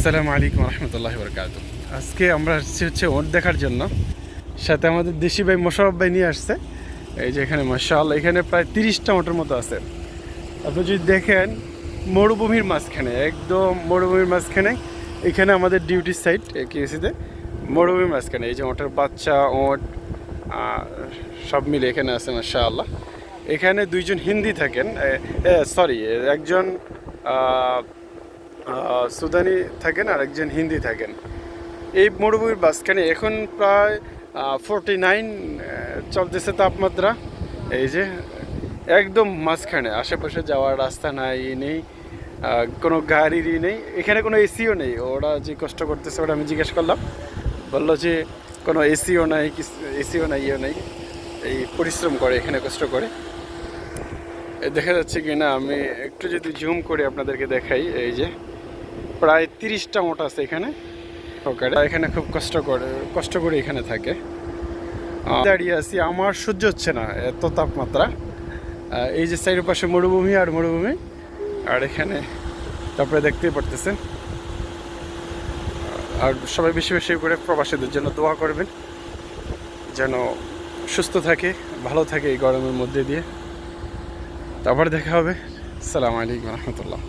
আসসালামু আলাইকুম রহমতুল্লাহ বরকাত আজকে আমরা আসছি হচ্ছে ওট দেখার জন্য। সাথে আমাদের দেশি ভাই মোশারফ ভাই নিয়ে আসছে। এই যে এখানে মার্শাল এখানে প্রায় তিরিশটা ওটের মতো আছে। আপনি যদি দেখেন, মরুভূমির মাঝখানে, একদম মরুভূমির মাঝখানে, এখানে আমাদের ডিউটি সাইট কেএসিতে মরুভূমির মাঝখানে, এই যে ওটের বাচ্চা, ওট সব মিলে এখানে আছে মার্শা আল্লাহ এখানে দুইজন হিন্দি থাকেন সরি, একজন সুদানি থাকেন আর একজন হিন্দি থাকেন। এই মরুভূমির মাঝখানে এখন প্রায় ফোরটি নাইন চলতেছে তাপমাত্রা। এই যে, একদম মাঝখানে, আশেপাশে যাওয়ার রাস্তা নাই, নেই কোনো গাড়িরই নেই, এখানে কোনো এসিও নেই। ওরা যে কষ্ট করতেছে ওটা আমি জিজ্ঞেস করলাম। বলল যে, কোনো এসিও নাই এসিও নাই ইও নাই, এই পরিশ্রম করে, এখানে কষ্ট করে। দেখা যাচ্ছে কি না আমি একটু যদি জুম করে আপনাদেরকে দেখাই, এই যে। প্রায় তিরিশটা মোট আছে এখানে এখানে খুব কষ্ট করে কষ্ট করে এখানে থাকে। দাঁড়িয়ে আছি, আমার সহ্য হচ্ছে না এত তাপমাত্রা। এই যে সাইডের পাশে মরুভূমি আর মরুভূমি, আর এখানে তারপরে দেখতেই পারতেছেন। আর সবাই বেশি বেশি করে প্রবাসীদের জন্য দোয়া করবেন, যেন সুস্থ থাকে, ভালো থাকে এই গরমের মধ্যে দিয়ে। তারপর দেখা হবে। সালাম আলাইকুম রহমতুল্লাহ।